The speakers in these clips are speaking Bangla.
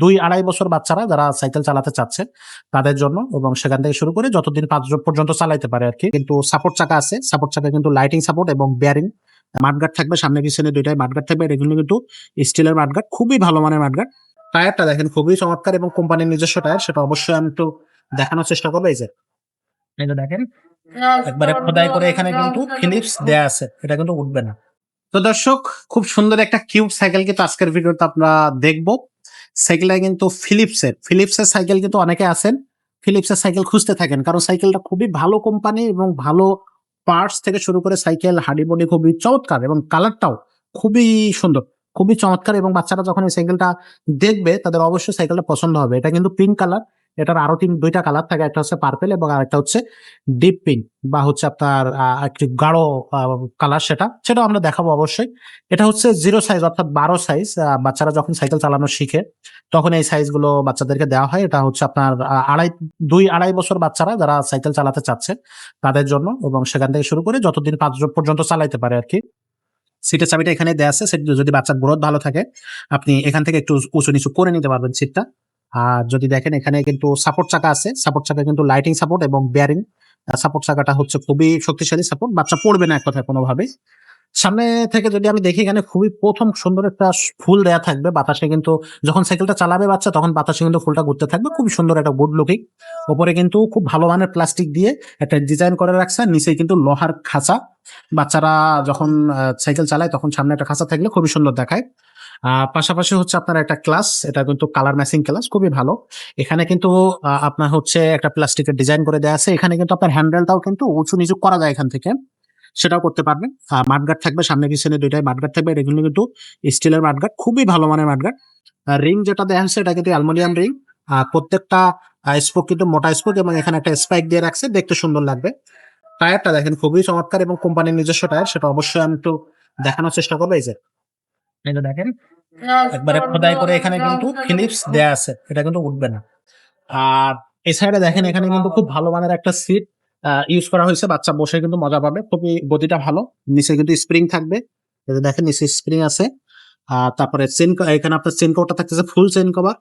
দুই আড়াই বছর বাচ্চারা যারা সাইকেল চালাতে চাচ্ছে তাদের জন্য এবং সেখান থেকে শুরু করে যতদিন পাঁচ পর্যন্ত চালাইতে পারে আর কি। কিন্তু সাপোর্ট চাকা আছে। সাপোর্ট চাকা কিন্তু লাইটিং সাপোর্ট এবং বেয়ারিং মাঠগার্ড থাকবে, সামনে পিছনে দুইটাই মাঠগার্ড থাকবে। এগুলো কিন্তু স্টিলের মাঠগার্ড খুবই ভালো মানের মাঠগার্ড টায়ারটা দেখেন খুবই চমৎকার এবং কোম্পানির নিজস্ব টায়ার, সেটা অবশ্যই আমি একটু দেখানোর চেষ্টা করব। এই যে এই যে দেখেন, একবারে খোদাই করে এখানে কিন্তু ফিলিপস দেয়া আছে। এটা কিন্তু উঠবে না। তো দর্শক, খুব সুন্দর একটা কিউব সাইকেল কিন্তু আজকের ভিডিওতে আমরা দেখব। সাইকেলটা কিন্তু ফিলিপসের ফিলিপসের সাইকেল কিন্তু অনেকে আছেন ফিলিপসের সাইকেল খুঁজতে থাকেন, কারণ সাইকেলটা খুবই ভালো কোম্পানি এবং ভালো পার্টস থেকে শুরু করে সাইকেল হাডি বডি খুবই চমৎকার এবং কালারটাও খুবই সুন্দর, খুবই চমৎকার এবং বাচ্চারা যখন এই সাইকেলটা দেখবে, তাদের অবশ্যই সাইকেলটা পছন্দ হবে। এটা কিন্তু পিঙ্ক কালার এটার আরও তিন, দুইটা কালার থাকে, একটা হচ্ছে পার্পেল এবং আরেকটা হচ্ছে ডিপ পিঙ্ক বা হচ্ছে আপনার একটু গাঢ় কালার সেটা, সেটাও আমরা দেখাবো অবশ্যই। এটা হচ্ছে জিরো সাইজ অর্থাৎ বারো সাইজ বাচ্চারা যখন সাইকেল চালানো শিখে, তখন এই সাইজগুলো বাচ্চাদেরকে দেওয়া হয়। এটা হচ্ছে আপনার আড়াই, দুই, আড়াই বছর বাচ্চারা যারা সাইকেল চালাতে চাচ্ছে তাদের জন্য এবং সেখান থেকে শুরু করে যতদিন পাঁচ পর্যন্ত চালাইতে পারে আর কি সিটের চাবিটা এখানে দেওয়া আছে যদি বাচ্চার গ্রোথ ভালো থাকে, আপনি এখান থেকে একটু উঁচু নিচু করে নিতে পারবেন সিটটা আর যদি দেখেন এখানে কিন্তু সাপোর্ট চাকা আছে সাপোর্ট চাকা কিন্তু লাইটিং সাপোর্ট এবং বেয়ারিং সাপোর্ট চাকাটা হচ্ছে খুবই শক্তিশালী সাপোর্ট বাচ্চা পড়বে না এক কথায় কোনোভাবে সামনে থেকে যদি আমি দেখি এখানে খুবই প্রথম সুন্দর একটা ফুল দেয়া থাকবে, বাতাসে কিন্তু যখন সাইকেলটা চালাবে বাচ্চা, তখন বাতাসে কিন্তু ফুলটা ঘুরতে থাকবে, খুবই সুন্দর একটা গুড লুকিং ওপরে কিন্তু খুব ভালো মানের প্লাস্টিক দিয়ে একটা ডিজাইন করে রাখছে নিচে কিন্তু লোহার খাঁচা। বাচ্চারা যখন সাইকেল চালায়, তখন সামনে একটা খাঁচা থাকলে খুবই সুন্দর দেখায়। পাশাপাশি হচ্ছে আপনার একটা ক্লাস, এটা কিন্তু কালার ম্যাচিং ক্লাস খুবই ভালো। এখানে কিন্তু আপনার হচ্ছে একটা প্লাস্টিকের ডিজাইন করে দেওয়া আছে। এখানে কিন্তু আপনার হ্যান্ডেলটাও কিন্তু উঁচু নিচু করা যায় এখান থেকে। সেটাও করতে পারবেন। মাঠগার্ড থাকবে, সামনে পিছনে দুইটাই মাঠগার্ড থাকবে। এগুলো কিন্তু স্টিলের মাঠগার্ড খুবই ভালো মানের মাঠগার্ড রিং যেটা দেখা যাচ্ছে এটা কিন্তু অ্যালুমিনিয়াম রিং প্রত্যেকটা স্পোক কিন্তু মোটা স্পোক এবং এখানে একটা স্পাইক দিয়ে রাখছে, দেখতে সুন্দর লাগবে। টায়ারটা দেখেন, খুবই চমৎকার এবং কোম্পানির নিজস্ব টায়ার, সেটা অবশ্যই আমি একটু দেখানোর চেষ্টা করব, এই যে। এই যে দেখেন একবারে খোদাই করে এখানে কিন্তু ফিলিপস দেয়া আছে এটা কিন্তু উঠবে না। আর এই সাইডে দেখেন এখানে কিন্তু খুব ভালো মানের একটা সিট ইউজ করা হয়েছে বাচ্চা বসে কিন্তু মজা পাবে খুবই গতিটা ভালো। নিচে কিন্তু স্প্রিং থাকবে দেখেন নিচে স্প্রিং আছে। আর তারপরে চেন এখানে আপনার চেন কভারটা থাকতেছে ফুল চেন কভার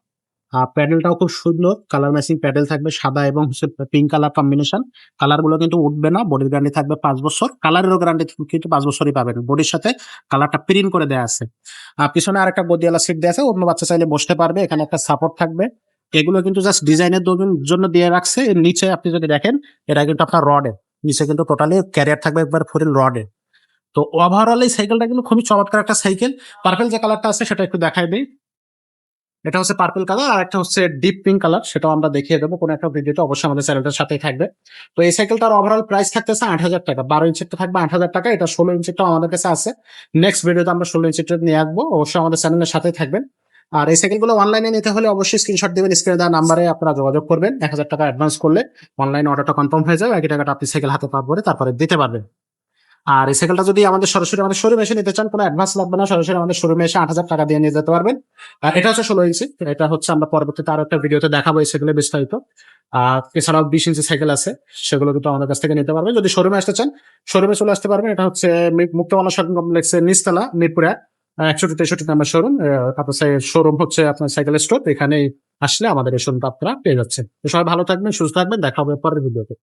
প্যাডেলটাও খুব সুন্দর। কালার ম্যাচিং প্যাডেল থাকবে সাদা এবং পিঙ্ক কালার কম্বিনেশন কালারগুলো কিন্তু উঠবে না বডির গ্যারান্টি থাকবে পাঁচ বছর। কালারেরও গ্যারান্টি কিন্তু পাঁচ বছরই পাবেন। বডির সাথে কালারটা প্রিন্ট করে দেওয়া আছে। আর পিছনে আরেকটা গদিয়ালা সিট দেওয়া আছে, অন্য বাচ্চা চাইলে বসতে পারবে, এখানে একটা সাপোর্ট থাকবে। এগুলো কিন্তু জাস্ট ডিজাইনের জন্য দিয়ে রাখছে। এর নিচে আপনি যদি দেখেন, এটা কিন্তু আপনার রডের নিচে কিন্তু টোটালি ক্যারিয়ার থাকবে একবার ফুরিল রডের তো ওভারঅল এই সাইকেলটা কিন্তু খুবই চমৎকার একটা সাইকেল পার্পেল যে কালারটা আছে, সেটা একটু দেখাই দিই। এটা হচ্ছে পার্পল কালার আর একটা হচ্ছে ডিপ পিঙ্ক কালার সেটাও আমরা দেখিয়ে দেবো। কোনো একটা ভিডিওতে অবশ্যই আমাদের চ্যানেলটার সাথেই থাকবে। তো এই সাইকেলটার ওভারঅল প্রাইস থাকতেছে আট হাজার টাকা। বারো ইঞ্চিটা থাকবে আট হাজার টাকা, এটা ষোলো ইঞ্চিটাও আমাদের কাছে আছে। নেক্সট ভিডিওতে আমরা ষোলো ইঞ্চিটা নিয়ে আসব, অবশ্যই আমাদের চ্যানেলের সাথেই থাকবেন। আর এই সাইকেলগুলো অনলাইনে নিতে হলে অবশ্যই স্ক্রিনশট দেবেন স্ক্রিনে দেওয়া নাম্বারে আপনারা যোগাযোগ করবেন। এক হাজার টাকা অ্যাডভান্স করলে অনলাইন অর্ডারটা কনফার্ম হয়ে যাবে একই টাকাটা আপনি সাইকেল হাতে পরে তারপরে দিতে পারবেন। আর এই সাইকেলটা যদি আমাদের সরাসরি আমাদের শোরুমে এসে নিতে চান, কোনো অ্যাডভান্স লাগবে না, সরাসরি আমাদের শোরুমে এসে আট হাজার টাকা দিয়ে নিয়ে যেতে পারবেন। আর এটা হচ্ছে ষোলো ইঞ্চি, এটা হচ্ছে আমরা পরবর্তীতে আরও একটা ভিডিওতে দেখাবো এই সাইকেলের বিস্তারিত। আর এছাড়াও বিশ ইঞ্চি সাইকেল আছে, সেগুলো কিন্তু আমাদের কাছ থেকে নিতে পারবেন। যদি শোরুমে আসতে চান শোরুমে চলে আসতে পারবেন। এটা হচ্ছে মুক্তমালা শপিং কমপ্লেক্সের নিচতলা, মিরপুরে একশো তেষট্টি নাম্বার শোরুম আপনার শোরুম হচ্ছে আপনার সাইকেল স্টোর এখানে আসলে আমাদের এই শোরুমটা আপনারা পেয়ে যাচ্ছেন। সবাই ভালো থাকবেন, সুস্থ থাকবেন। দেখা হবে পরের ভিডিওতে